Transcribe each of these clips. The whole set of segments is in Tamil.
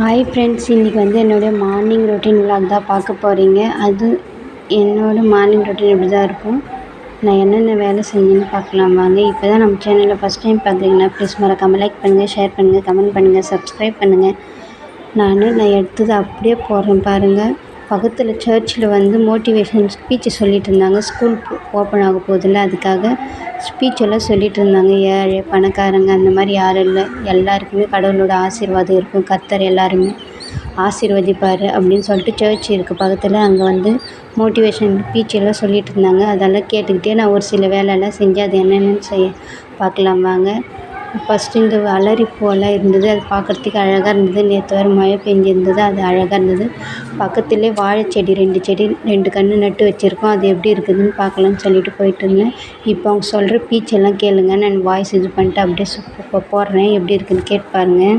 ஹாய் ஃப்ரெண்ட்ஸ் இன்றைக்கி வந்து என்னுடைய மார்னிங் ரொட்டீன் விலாக் தான் பார்க்க போகிறீங்க அது என்னோடய மார்னிங் ரொட்டீன் இப்படி தான் இருக்கும். நான் என்னென்ன வேலை செஞ்சேன்னு பார்க்கலாம் வாங்க. இப்போ தான் நம்ம சேனலில் ஃபஸ்ட் டைம் பார்க்குறீங்கன்னா ப்ளீஸ் மறக்காமல் லைக் பண்ணுங்கள் ஷேர் பண்ணுங்கள் கமெண்ட் பண்ணுங்கள் சப்ஸ்கிரைப் பண்ணுங்கள் நான் நான் எடுத்தது அப்படியே போடுறேன் பாருங்கள் பக்கத்தில் சர்ச்சில் வந்து மோட்டிவேஷன் ஸ்பீச் சொல்லிட்டு இருந்தாங்க. ஸ்கூல் ஓப்பன் ஆக போதில்ல அதுக்காக ஸ்பீச் எல்லாம் சொல்லிகிட்டு இருந்தாங்க ஏழை பணக்காரங்க அந்த மாதிரி யாரும் இல்லை. எல்லாருக்குமே கடவுளோட ஆசீர்வாதம் இருக்கும். கர்த்தர் எல்லாருமே ஆசீர்வதிப்பார் அப்படின்னு சொல்லிட்டு சர்ச் இருக்குது பக்கத்தில். அங்கே வந்து மோட்டிவேஷன் ஸ்பீச் எல்லாம் சொல்லிகிட்டு இருந்தாங்க அதெல்லாம் கேட்டுக்கிட்டே நான் ஒரு சில வேலையெல்லாம் செஞ்சு அது என்னென்னு செய்ய பார்க்கலாம் வாங்க. ஃபஸ்ட்டு இந்த அலரி போல் இருந்தது. அது பார்க்கறதுக்கு அழகாக இருந்தது. நேற்று வேறு மழை பெஞ்சிருந்தது. அது அழகாக இருந்தது. பக்கத்துலேயே வாழைச்செடி ரெண்டு செடி ரெண்டு கன்று நட்டு வச்சுருக்கோம். அது எப்படி இருக்குதுன்னு பார்க்கலான்னு சொல்லிட்டு போயிட்டு இருந்தேன். இப்போ அவங்க சொல்கிற பீச் எல்லாம் கேளுங்க. நான் வாய்ஸ் இது பண்ணிட்டு அப்படியே சு இப்போ போடுறேன். எப்படி இருக்குதுன்னு கேட்டு பாருங்கள்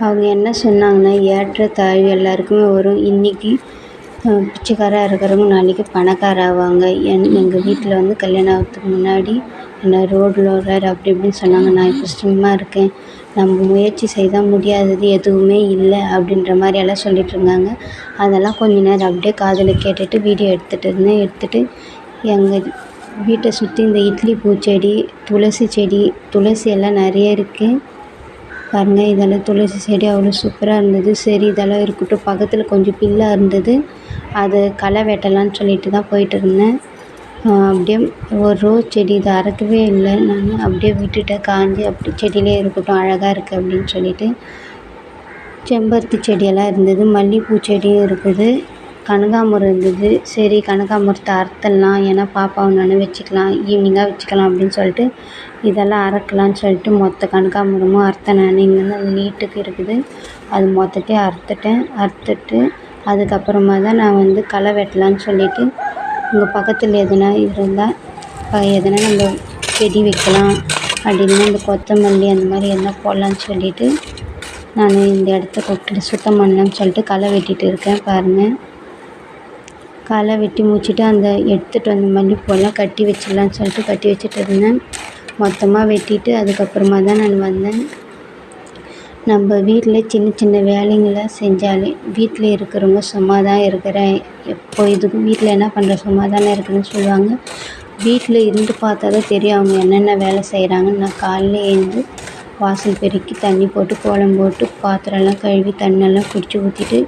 அவங்க என்ன சொன்னாங்கன்னா ஏற்ற தாழ்வு எல்லாருக்குமே வரும். இன்றைக்கி பிச்சைக்காராக இருக்கிறவங்க நாளைக்கு பணக்கார ஆவாங்க என் எங்கள் வீட்டில் வந்து கல்யாணம் ஆகிறதுக்கு முன்னாடி என்ன ரோட்டில் விட்றாரு அப்படி இப்படின்னு சொன்னாங்க. நான் இப்போ சும்மா இருக்கேன். நம்ம முயற்சி செய்தால் முடியாதது எதுவுமே இல்லை அப்படின்ற மாதிரி எல்லாம் சொல்லிட்டு இருந்தாங்க. அதெல்லாம் கொஞ்ச நேரம் அப்படியே காதில் கேட்டுட்டு வீடியோ எடுத்துகிட்டு இருந்தேன். எடுத்துகிட்டு எங்கள் வீட்டை சுற்றி இந்த இட்லி பூச்செடி துளசி செடி துளசி எல்லாம் நிறைய இருக்குது பாருங்கள் இதெல்லாம் துளசி செடி அவ்வளோ சூப்பராக இருந்தது. சரி இதெல்லாம் இருக்கட்டும். பக்கத்தில் கொஞ்சம் பில்லாக இருந்தது. அது களை வெட்டலான்னு சொல்லிட்டு தான் போயிட்டு இருந்தேன். அப்படியே ஒரு ரோஸ் செடி இதை அறுக்கவே இல்லை நான். அப்படியே விட்டுட்டேன். காஞ்சு அப்படி செடியிலே இருக்கட்டும் அழகாக இருக்குது அப்படின்னு சொல்லிட்டு. செம்பருத்தி செடியெல்லாம் இருந்தது. மல்லிகைப்பூ செடியும் இருக்குது. கனகாமரம் இருந்தது. சரி கனகாமரத்தை அறுத்துடலாம். ஏன்னா பாப்பாவை நான் வச்சுக்கலாம். ஈவினிங்காக வச்சுக்கலாம் அப்படின்னு சொல்லிட்டு இதெல்லாம் அறுக்கலான்னு சொல்லிட்டு மொத்த கனகாமரமும் அறுத்தேன் நான். இங்கே வந்து நீட்டுக்கு இருக்குது. அது மொத்தத்தையும் அறுத்துட்டேன். அறுத்துட்டு அதுக்கப்புறமா தான் நான் வந்து களை வெட்டலான்னு சொல்லிட்டு உங்கள் பக்கத்தில் எதுனா இருந்தால் எதுனா நம்ம செடி வைக்கலாம் அப்படின்னா இந்த கொத்தமல்லி அந்த மாதிரி எதுனா போடலான்னு சொல்லிட்டு நான் இந்த இடத்த கொட்டிட்டு சுத்தம் பண்ணலான்னு சொல்லிட்டு களை வெட்டிகிட்டு இருக்கேன் பாருங்கள் களை வெட்டி முடிச்சுட்டு அந்த எடுத்துகிட்டு வந்த மல்லிப்பூலாம் கட்டி வச்சிடலான்னு சொல்லிட்டு கட்டி வச்சுட்டு இருந்தேன். மொத்தமாக வெட்டிட்டு அதுக்கப்புறமா தான் நான் வந்தேன். நம்ம வீட்டில் சின்ன சின்ன வேலைங்களை செஞ்சாலே வீட்டில் இருக்கிறவங்க சும்மா தான் இருக்கிறேன். எப்போ இதுக்கும் வீட்டில் என்ன பண்ணுற சும்மா தானே இருக்கிறேன்னு சொல்லுவாங்க. வீட்டில் இருந்து பார்த்தா தான் தெரியும் அவங்க என்னென்ன வேலை செய்கிறாங்கன்னு நான் காலைல எழுந்து வாசல் பெருக்கி தண்ணி போட்டு கோலம் போட்டு பாத்திரம்லாம் கழுவி தண்ணியெல்லாம் பிடிச்சி ஊற்றிட்டு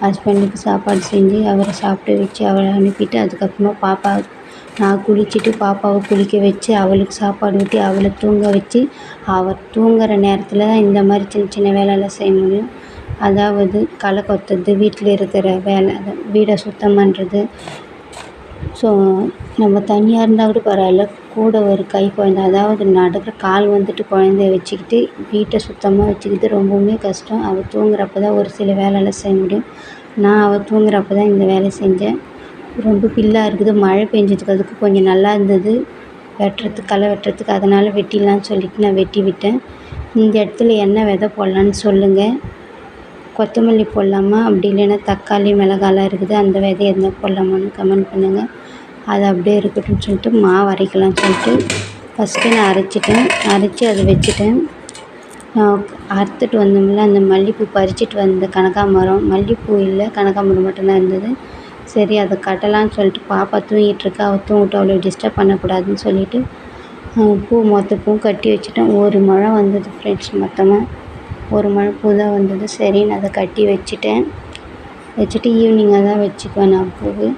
ஹஸ்பண்டுக்கு சாப்பாடு செஞ்சு அவரை சாப்பிட வச்சு அவரை அனுப்பிட்டு அதுக்கப்புறமா பாப்பா நான் குளிச்சுட்டு பாப்பாவை குளிக்க வச்சு அவளுக்கு சாப்பாடு ஊட்டி அவளை தூங்க வச்சு அவள் தூங்குகிற நேரத்தில் தான் இந்த மாதிரி சின்ன சின்ன வேலையெல்லாம் செய்ய முடியும். அதாவது களை கொத்துறது வீட்டில் இருக்கிற வேலை வீடை சுத்தம் பண்ணுறது ஸோ நம்ம தனியாக இருந்தால் கூட பரவாயில்ல. கூட ஒரு கை குழந்த அதாவது நடக்கிற கால் வந்துட்டு குழந்தைய வச்சுக்கிட்டு வீட்டை சுத்தமாக வச்சுக்கிட்டு ரொம்பவுமே கஷ்டம். அவள் தூங்குறப்ப தான் ஒரு சில வேலையெல்லாம் செய்ய முடியும். நான் அவள் தூங்குறப்ப தான் இந்த வேலை செஞ்சேன். ரொம்ப பில்லாக இருக்குது. மழை பெஞ்சதுக்கு அதுக்கு கொஞ்சம் நல்லா இருந்தது. வெட்டுறதுக்கு களை வெட்டுறதுக்கு அதனால் வெட்டிடலான்னு சொல்லிட்டு நான் வெட்டி விட்டேன். இந்த இடத்துல என்ன விதை போடலான்னு சொல்லுங்கள் கொத்தமல்லி போடலாமா? அப்படி இல்லைன்னா தக்காளி மிளகாலாம் இருக்குது. அந்த விதை எதுனா போடலாமான்னு கமெண்ட் பண்ணுங்கள் அது அப்படியே இருக்கட்டும்னு சொல்லிட்டு மாவு அரைக்கலாம்னு சொல்லிட்டு ஃபஸ்ட்டு நான் அரைச்சிட்டேன். அரைச்சி அதை வச்சுட்டேன். அறுத்துட்டு வந்தோம்ல அந்த மல்லிகைப்பூ பறிச்சுட்டு வந்த கனகாம்பரம் மல்லிகைப்பூ இல்லை கனகாம்பரம் மட்டும்தான் இருந்தது. சரி அதை கட்டலான்னு சொல்லிட்டு பாப்பா தூங்கிட்டுருக்கா. அவள் தூங்கட்டும் அவளை டிஸ்டர்ப் பண்ணக்கூடாதுன்னு சொல்லிட்டு பூ மொத்த பூவும் கட்டி வச்சுட்டேன் ஒரு முழம் வந்தது ஃப்ரெண்ட்ஸ் மொத்தமாக ஒரு முழம் பூ தான் வந்தது. சரின்னு அதை கட்டி வச்சுட்டேன். வச்சுட்டு ஈவினிங்காக தான் வச்சுக்குவேன் நான் பூவு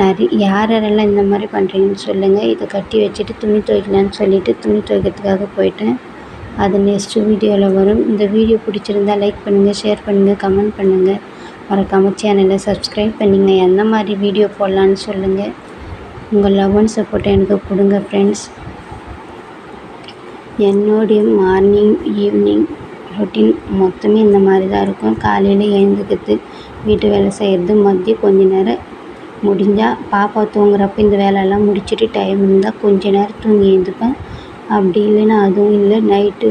நிறைய யார் யாரெல்லாம் இந்த மாதிரி பண்ணுறீங்கன்னு சொல்லுங்கள் இதை கட்டி வச்சுட்டு துணி துவைக்கலான்னு சொல்லிவிட்டு துணி துவைக்கிறதுக்காக போயிட்டேன். அது நெக்ஸ்ட்டு வீடியோவில் வரும். இந்த வீடியோ பிடிச்சிருந்தா லைக் பண்ணுங்கள் ஷேர் பண்ணுங்கள் கமெண்ட் பண்ணுங்கள் மறக்காமல் சேனலை சப்ஸ்கிரைப் பண்ணிங்க. எந்த மாதிரி வீடியோ போடலான்னு சொல்லுங்கள் உங்கள் லவ் அண்ட் சப்போர்ட்டை எனக்கு கொடுங்க ஃப்ரெண்ட்ஸ் என்னுடைய மார்னிங் ஈவினிங் ரொட்டீன் மொத்தமே இந்த மாதிரி தான் இருக்கும். காலையில் எழுந்துக்கிறது வீட்டு வேலை செய்கிறது மதியம் கொஞ்ச நேரம் முடிஞ்சால் பாப்பா தூங்குறப்ப இந்த வேலையெல்லாம் முடிச்சுட்டு டைம் இருந்தால் கொஞ்ச நேரம் தூங்கி எழுந்துப்பேன். அப்படி இல்லைன்னா அதுவும் இல்லை. நைட்டு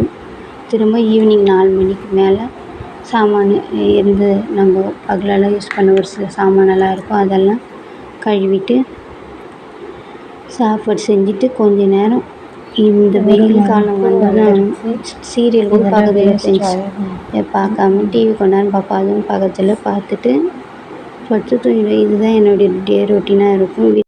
திரும்ப ஈவினிங் நாலு மணிக்கு மேலே சாமான் இருந்து நம்ம பகலெல்லாம் யூஸ் பண்ண ஒரு சில சாமானெல்லாம் இருக்கும் அதெல்லாம் கழுவிட்டு சாப்பாடு செஞ்சுட்டு கொஞ்ச நேரம் இந்த வெயில் காலம் வந்ததும் சீரியல் கூட பார்க்கறதில்ல ஃப்ரெண்ட்ஸ் பார்க்காம டிவி கொஞ்ச நேரம் பார்ப்பேன் அதுவும் பக்கத்தில் பார்த்துட்டு படுத்து தூங்கிடுவேன் இதுதான் என்னுடைய டே ரொட்டீனாக இருக்கும்.